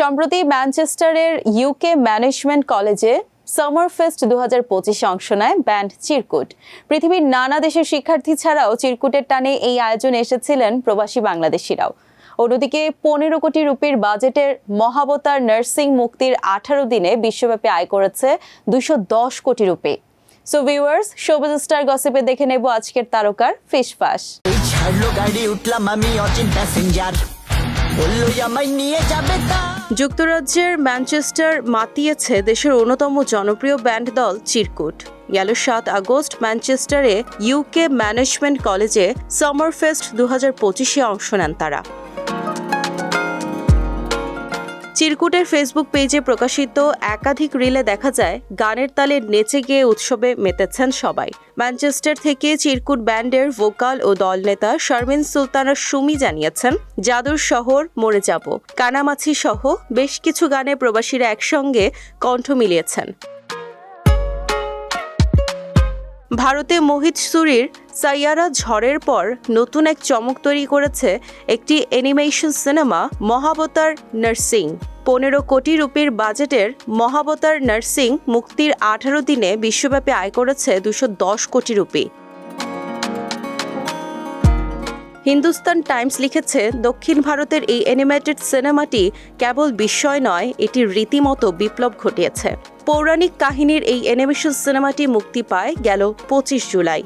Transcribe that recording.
সম্প্রতি ম্যানচেস্টারের UK management কলেজে সামার ফেস্ট দু হাজার পঁচিশে অংশ নেয় ব্যান্ড চিরকুট। পৃথিবীর নানা দেশের শিক্ষার্থী ছাড়াও চিরকুটের টানে এই আয়োজনে এসেছিলেন প্রবাসী বাংলাদেশিরাও। অন্যদিকে পনেরো কোটি রুপির বাজেটের মহাবতার নার্সিং মুক্তির আঠারো দিনে বিশ্বব্যাপী আয় করেছে দুশো দশ কোটি rupee. So viewers showbiz star গসিপে দেখে নেব আজকের তারকার গাড়ি, উঠলাম আমি অচিন প্যাসেঞ্জার বলল আমায় নিয়ে যাবে তা? যুক্তরাজ্যের ম্যানচেস্টার মাতিয়েছে দেশের অন্যতম জনপ্রিয় ব্যান্ড দল চিরকুট। গেল সাত আগস্ট ম্যানচেস্টারে ইউকে ম্যানেজমেন্ট কলেজে সামার ফেস্ট দু হাজার পঁচিশে অংশ নেন তারা। চিরকুটের ফেসবুক পেজে প্রকাশিত একাধিক রিলে দেখা যায়, গানের তালে নেচে গিয়ে উৎসবে মেতেছেন সবাই। ম্যানচেস্টার থেকে চিরকুট ব্যান্ডের ভোকাল ও দলনেতা শারমিন সুলতানা সুমি জানিয়েছেন, জাদুর শহর, মরে যাব। কানামাছি সহ বেশ কিছু গানে প্রবাসীরা একসঙ্গে কণ্ঠ মিলিয়েছেন। ভারতে মোহিত সুরির সাইয়ারা ঝড়ের পর নতুন এক চমক তৈরি করেছে একটি অ্যানিমেশন সিনেমা মহাবতার নার্সিং। পনেরো কোটি রুপির বাজেটের মহাবতার নার্সিং মুক্তির আঠারো দিনে বিশ্বব্যাপী আয় করেছে দুশো দশ কোটি রুপি। হিন্দুস্তান টাইমস লিখেছে, দক্ষিণ ভারতের এই অ্যানিমেটেড সিনেমাটি কেবল বিস্ময় নয়, এটি রীতিমতো বিপ্লব ঘটিয়েছে। পৌরাণিক কাহিনীর এই অ্যানিমেশন সিনেমাটি মুক্তি পায় গেল পঁচিশ জুলাই।